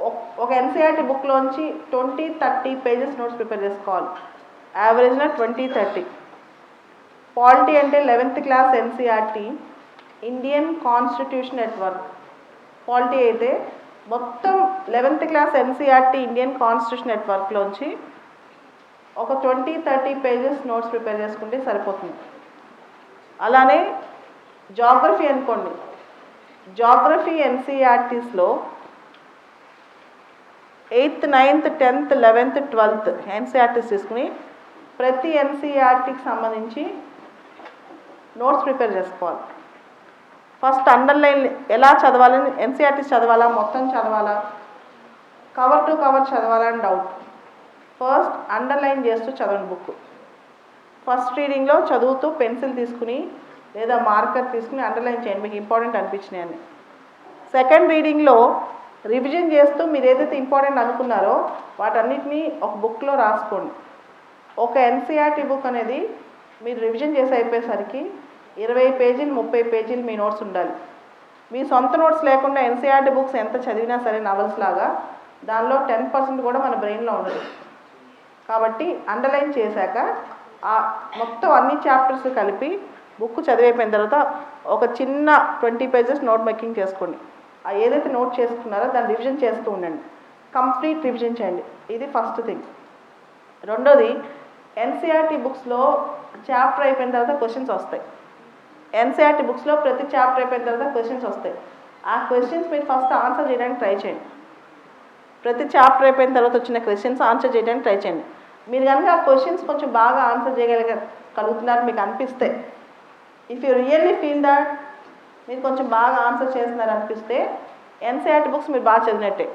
ఒక- ఒక NCERT బుక్లోంచి twenty thirty pages notes prepare చేసుకోవాలి. యావరేజ్న ట్వంటీ థర్టీ పాలిటీ అంటే eleventh class NCERT Indian constitution network polity అయితే మొత్తం eleventh class NCERT Indian constitution నెట్వర్క్లోంచి ఒక twenty thirty pages notes prepare చేసుకుంటే సరిపోతుంది. అలానే జాగ్రఫీ అనుకోండి. Geography ఎన్సీఆర్టీస్లో eighth ninth tenth eleventh twelfth NCERTs తీసుకుని ప్రతి ఎన్సీఆర్టీకి సంబంధించి నోట్స్ ప్రిపేర్ చేసుకోవాలి. ఫస్ట్ అండర్లైన్ ఎలా చదవాలని ఎన్సీఆర్టీస్ చదవాలా మొత్తం చదవాలా? కవర్ టు కవర్ చదవాలని డౌట్ ఫస్ట్ అండర్లైన్ చేస్తూ చదవండి బుక్. ఫస్ట్ రీడింగ్లో చదువుతూ పెన్సిల్ తీసుకుని లేదా మార్కర్ తీసుకుని అండర్లైన్ చేయండి. మీకు ఇంపార్టెంట్ అనిపించినాయని. సెకండ్ రీడింగ్లో రివిజన్ చేస్తూ మీరు ఏదైతే ఇంపార్టెంట్ అనుకున్నారో వాటన్నిటిని ఒక బుక్లో రాసుకోండి. ఒక ఎన్సీఆర్టీ బుక్ అనేది మీరు రివిజన్ చేసి అయిపోయేసరికి ఇరవై పేజీలు ముప్పై పేజీలు మీ నోట్స్ ఉండాలి. మీ సొంత నోట్స్ లేకుండా ఎన్సీఆర్టీ బుక్స్ ఎంత చదివినా సరే నవల్స్ లాగా దానిలో టెన్ పర్సెంట్ కూడా మన బ్రెయిన్లో ఉండదు. కాబట్టి అండర్లైన్ చేశాక ఆ మొత్తం అన్ని చాప్టర్స్ కలిపి బుక్ చదివైపోయిన తర్వాత ఒక చిన్న ట్వంటీ పేజెస్ నోట్ మేకింగ్ చేసుకోండి. ఏదైతే నోట్ చేసుకున్నారో దాన్ని రివిజన్ చేస్తూ ఉండండి. కంప్లీట్ రివిజన్ చేయండి. ఇది ఫస్ట్ థింగ్. రెండోది ఎన్సీఆర్టీ బుక్స్లో చాప్టర్ అయిపోయిన తర్వాత క్వశ్చన్స్ వస్తాయి. ఎన్సీఆర్టీ బుక్స్లో ప్రతి చాప్టర్ అయిపోయిన తర్వాత క్వశ్చన్స్ వస్తాయి. ఆ క్వశ్చన్స్ మీరు ఫస్ట్ ఆన్సర్ చేయడానికి ట్రై చేయండి. ప్రతి చాప్టర్ అయిపోయిన తర్వాత వచ్చిన క్వశ్చన్స్ ఆన్సర్ చేయడానికి ట్రై చేయండి. మీరు కనుక ఆ క్వశ్చన్స్ కొంచెం బాగా ఆన్సర్ చేయగలిగ కలుగుతున్నారు మీకు అనిపిస్తే if you really feel that మీరు కొంచెం బాగా ఆన్సర్ చేస్తున్నారు అనిపిస్తే ఎన్సీఆర్టీ బుక్స్ మీరు బాగా చదివినట్టే.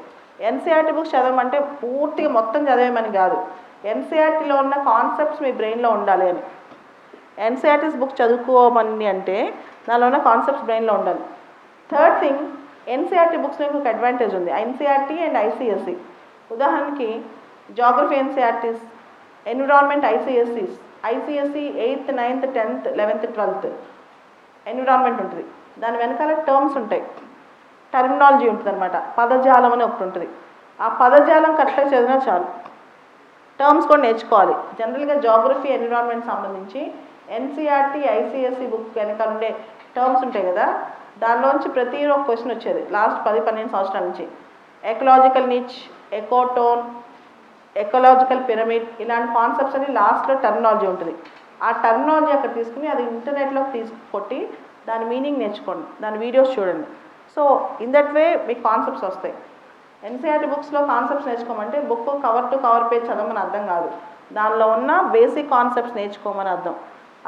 ఎన్సీఆర్టీ బుక్స్ చదవమంటే పూర్తిగా మొత్తం చదివేమని కాదు. ఎన్సీఆర్టీలో ఉన్న కాన్సెప్ట్స్ మీ బ్రెయిన్లో ఉండాలి అని. ఎన్సీఆర్టీస్ బుక్ చదువుకోమని అంటే దానిలో ఉన్న కాన్సెప్ట్స్ బ్రెయిన్లో ఉండాలి. థర్డ్ థింగ్ ఎన్సీఆర్టీ బుక్స్లో ఇంకొక అడ్వాంటేజ్ ఉంది. ఎన్సీఆర్టీ అండ్ ఐసీఎస్సి ఉదాహరణకి geography NCERTs environment ICSEs ICSE eighth ninth tenth eleventh twelfth environment ఉంటుంది. దాని వెనకాల టర్మ్స్ ఉంటాయి. టర్మినాలజీ ఉంటుంది అనమాట పదజాలం అని ఒకటి ఉంటుంది. ఆ పదజాలం కరెక్ట్గా చదివినా చాలు. టర్మ్స్ కూడా నేర్చుకోవాలి. జనరల్గా జాగ్రఫీ ఎన్విరాన్మెంట్ సంబంధించి ఎన్సీఆర్టీ ఐసీఎస్ఈ బుక్ వెనకాల ఉండే టర్మ్స్ ఉంటాయి కదా. దానిలోంచి ప్రతి ఒక క్వశ్చన్ వచ్చేది. లాస్ట్ పది పన్నెండు సంవత్సరాల నుంచి. Ecological niche ecotone ecological pyramid ఇలాంటి కాన్సెప్ట్స్ అని లాస్ట్లో టర్మినాలజీ ఉంటుంది. ఆ టర్మినాలజీ అక్కడ తీసుకుని అది ఇంటర్నెట్లో తీసు కొట్టి దాని మీనింగ్ నేర్చుకోండి. దాని వీడియోస్ చూడండి. సో ఇన్ దట్ వే మీకు కాన్సెప్ట్స్ వస్తాయి. ఎన్సీఆర్టీ బుక్స్లో concepts నేర్చుకోమంటే book cover to cover page చదవమని అర్థం కాదు. దానిలో ఉన్న బేసిక్ కాన్సెప్ట్స్ నేర్చుకోమని అర్థం.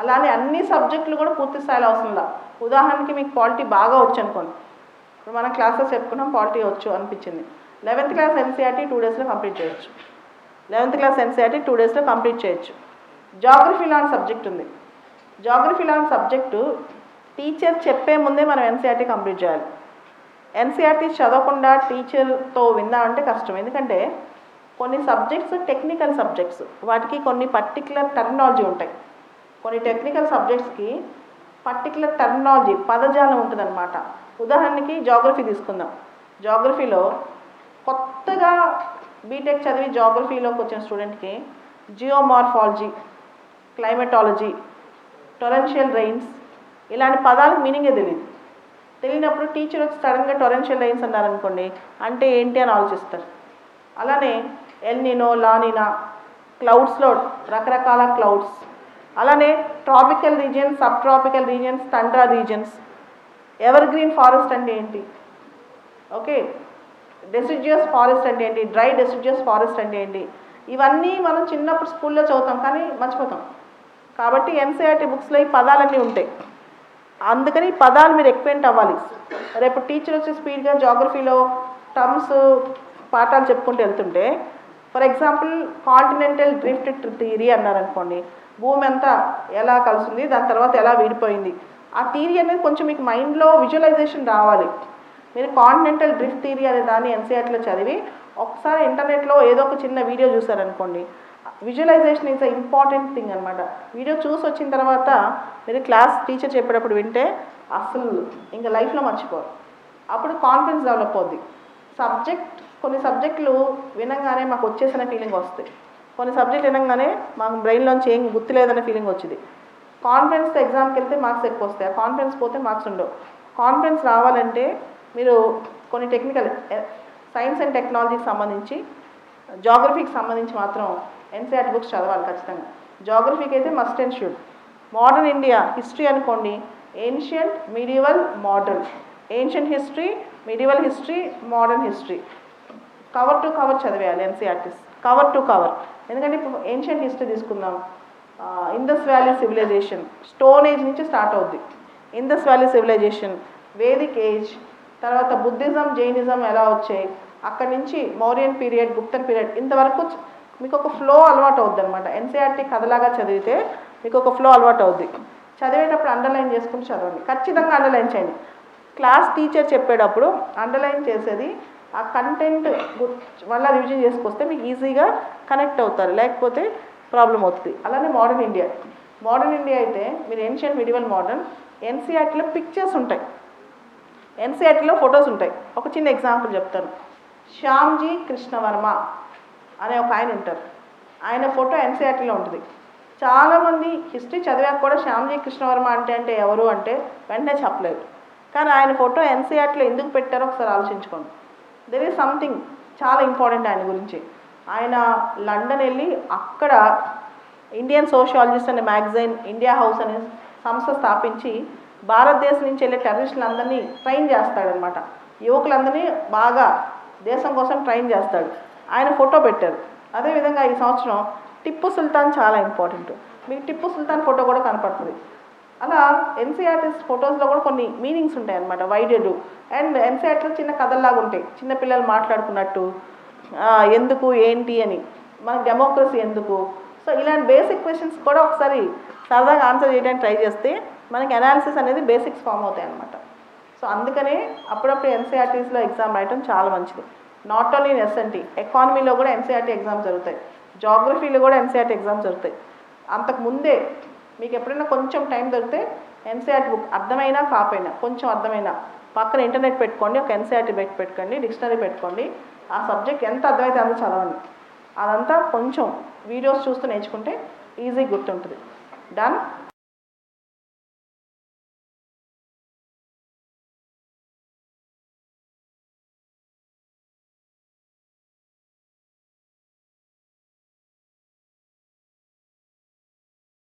అలానే అన్ని సబ్జెక్టులు కూడా పూర్తి స్థాయిలో అవసరంలా ఉదాహరణకి మీకు పాలిటీ బాగా వచ్చు అనుకోండి. ఇప్పుడు మనం క్లాసెస్ చెప్పుకున్నాం పాలిటీ వచ్చు అనిపించింది. లెవెన్త్ క్లాస్ ఎన్సీఆర్టీ టూ డేస్లో కంప్లీట్ చేయొచ్చు. లెవెన్త్ క్లాస్ ఎన్సీఆర్టీ టూ డేస్లో కంప్లీట్ చేయొచ్చు. జాగ్రఫీ లాంటి సబ్జెక్ట్ ఉంది. జాగ్రఫీ లాంటి సబ్జెక్టు టీచర్ చెప్పే ముందే మనం ఎన్సీఆర్టీ కంప్లీట్ చేయాలి. ఎన్సీఆర్టీ చదవకుండా టీచర్తో విందామంటే కష్టం. ఎందుకంటే కొన్ని సబ్జెక్ట్స్ టెక్నికల్ సబ్జెక్ట్స్ వాటికి కొన్ని పర్టికులర్ టర్మినాలజీ ఉంటాయి. కొన్ని టెక్నికల్ సబ్జెక్ట్స్కి పర్టికులర్ టర్మినాలజీ పదజాలం ఉంటుందన్నమాట. ఉదాహరణకి జాగ్రఫీ తీసుకుందాం. జాగ్రఫీలో కొత్తగా బీటెక్ చదివి జాగ్రఫీలోకి వచ్చిన స్టూడెంట్కి జియోమార్ఫాలజీ క్లైమటాలజీ టొరెన్షియల్ రెయిన్స్ ఇలాంటి పదాలకు మీనింగే తెలియదు తెలియనప్పుడు టీచర్ వచ్చి సడన్గా టొరెన్షియల్ రెయిన్స్ అన్నారనుకోండి అంటే ఏంటి అని ఆలోచిస్తారు. అలానే ఎల్నినో లానినా క్లౌడ్స్లో రకరకాల క్లౌడ్స్ అలానే tropical regions sub tropical regions tundra regions evergreen forest అంటే ఏంటి? ఓకే డెసిడ్యూస్ ఫారెస్ట్ అంటే ఏంటి? డ్రై డెసిడ్యూస్ ఫారెస్ట్ అంటే ఏంటి? ఇవన్నీ మనం చిన్నప్పుడు స్కూల్లో చదువుతాం కానీ మర్చిపోతాం. కాబట్టి ఎన్సీఆర్టీ బుక్స్లో ఈ పదాలన్నీ ఉంటాయి. అందుకని ఈ పదాలు మీరు ఎక్స్పెంట్ అవ్వాలి. రేపు టీచర్ వచ్చి స్పీడ్గా జాగ్రఫీలో టర్మ్స్ పాఠాలు చెప్పుకుంటూ వెళ్తుంటే for example continental drift theory అన్నారనుకోండి భూమి అంతా ఎలా కలిసింది దాని తర్వాత ఎలా విడిపోయింది ఆ థియరీ అనేది కొంచెం మీకు మైండ్లో విజువలైజేషన్ రావాలి. మీరు కాంటినెంటల్ డ్రిఫ్ట్ థియరీ అనే దాన్ని ఎన్సీఆర్టీలో చదివి ఒకసారి ఇంటర్నెట్లో ఏదో ఒక చిన్న video చూసారనుకోండి visualisation is a important thing అనమాట వీడియో చూసి వచ్చిన తర్వాత మీరు క్లాస్ టీచర్ చెప్పేటప్పుడు వింటే అసలు ఇంకా లైఫ్లో మర్చిపోరు. అప్పుడు కాన్ఫిడెన్స్ డెవలప్ అవుద్ది. సబ్జెక్ట్ కొన్ని సబ్జెక్టులు వినంగానే మాకు వచ్చేసిన ఫీలింగ్ వస్తాయి. కొన్ని సబ్జెక్ట్ వినంగానే మాకు బ్రెయిన్లోంచి ఏం గుర్తులేదనే ఫీలింగ్ వచ్చింది కాన్ఫిడెన్స్తో ఎగ్జామ్కి వెళ్తే మార్క్స్ ఎక్కువ వస్తాయి. ఆ కాన్ఫిడెన్స్ పోతే మార్క్స్ ఉండవు. కాన్ఫిడెన్స్ రావాలంటే మీరు కొన్ని టెక్నికల్ సైన్స్ అండ్ టెక్నాలజీకి సంబంధించి జాగ్రఫీకి సంబంధించి మాత్రం ఎన్సీఆర్టీ బుక్స్ చదవాలి ఖచ్చితంగా. జాగ్రఫీకి అయితే must and should modern India history అనుకోండి. Ancient medieval modern ancient history medieval history modern history cover to cover చదివేయాలి NCERTs cover to cover ఎందుకంటే ఇప్పుడు ఏన్షియంట్ హిస్టరీ తీసుకుందాం. Indus valley civilisation stone age నుంచి start అవుద్ది. Indus valley civilisation Vedic age తర్వాత Buddhism Jainism ఎలా వచ్చాయి? అక్కడి నుంచి మౌర్యన్ పీరియడ్ గుప్తన్ పీరియడ్ ఇంతవరకు మీకు ఒక ఫ్లో అలవాటు అవుద్ది అనమాట ఎన్సీఆర్టీ కథలాగా చదివితే మీకు ఒక ఫ్లో అలవాటు అవుద్ది చదివేటప్పుడు అండర్లైన్ చేసుకుని చదవండి. ఖచ్చితంగా అండర్లైన్ చేయండి. క్లాస్ టీచర్ చెప్పేటప్పుడు అండర్లైన్ చేసేది ఆ కంటెంట్ మళ్ళీ రివిజన్ చేసుకొస్తే మీకు ఈజీగా కనెక్ట్ అవుతారు. లేకపోతే ప్రాబ్లం అవుతుంది. అలానే మోడర్న్ ఇండియా మోడర్న్ ఇండియా అయితే మీరు ఏన్షియంట్ మిడివల్ మోడర్న్ ఎన్సీఆర్టీలో పిక్చర్స్ ఉంటాయి. ఎన్సీఆర్టీలో ఫొటోస్ ఉంటాయి. ఒక చిన్న ఎగ్జాంపుల్ చెప్తాను. శ్యామ్జీ కృష్ణవర్మ అనే ఒక ఆయన ఉంటారు. ఆయన ఫోటో ఎన్సీఆర్టీలో ఉంటుంది. చాలామంది హిస్టరీ చదివాక కూడా శ్యామ్జీ కృష్ణవర్మ అంటే అంటే ఎవరు అంటే వెంటనే చెప్పలేదు. కానీ ఆయన ఫోటో ఎన్సీఆర్టీలో ఎందుకు పెట్టారో ఒకసారి ఆలోచించుకోండి. దెర్ ఈజ్ సంథింగ్ చాలా ఇంపార్టెంట్ ఆయన గురించి. ఆయన లండన్ వెళ్ళి అక్కడ ఇండియన్ సోషియాలజిస్ట్ అనే మ్యాగజైన్ ఇండియా హౌస్ అనే సంస్థ స్థాపించి భారతదేశం నుంచి వెళ్ళే టెర్రరిస్టులందరినీ ట్రైన్ చేస్తాడనమాట యువకులందరినీ బాగా దేశం కోసం ట్రైన్ చేస్తాడు. ఆయన ఫోటో పెట్టారు. అదేవిధంగా ఈ సంవత్సరం టిప్పు సుల్తాన్ చాలా ఇంపార్టెంట్. మీకు టిప్పు సుల్తాన్ ఫోటో కూడా కనపడుతుంది. అలా ఎన్సీఆర్టీస్ ఫొటోస్లో కూడా కొన్ని మీనింగ్స్ ఉంటాయి అనమాట వైడెడ్ అండ్ ఎన్సీఆర్టీలో చిన్న కథల్లాగా ఉంటాయి. చిన్న పిల్లలు మాట్లాడుకున్నట్టు ఎందుకు ఏంటి అని. మన డెమోక్రసీ ఎందుకు? సో ఇలాంటి బేసిక్ క్వశ్చన్స్ కూడా ఒకసారి సరదాగా ఆన్సర్ చేయడానికి ట్రై చేస్తే మనకి అనాలిసిస్ అనేది బేసిక్స్ ఫామ్ అవుతాయి అనమాట సో అందుకనే అప్పుడప్పుడు ఎన్సీఆర్టీస్లో ఎగ్జామ్ రాయటం చాలా మంచిది. నాట్ ఓన్లీ ఇన్ ఎస్ఎన్టీ ఎకానమీలో కూడా ఎన్సీఆర్టీ ఎగ్జామ్స్ జరుగుతాయి. జాగ్రఫీలో కూడా ఎన్సీఆర్టీ ఎగ్జామ్స్ జరుగుతాయి. అంతకు ముందే మీకు ఎప్పుడైనా కొంచెం టైం దొరికితే ఎన్సీఆర్టీ బుక్ అర్థమైనా కాపోయినా కొంచెం అర్థమైనా పక్కన ఇంటర్నెట్ పెట్టుకోండి ఒక ఎన్సీఆర్టీ బెట్ పెట్టుకోండి డిక్షనరీ పెట్టుకోండి ఆ సబ్జెక్ట్ ఎంత అర్థమైతే అంత చదవండి. అదంతా కొంచెం వీడియోస్ చూస్తూ నేర్చుకుంటే ఈజీ గుర్తుంటుంది. డన్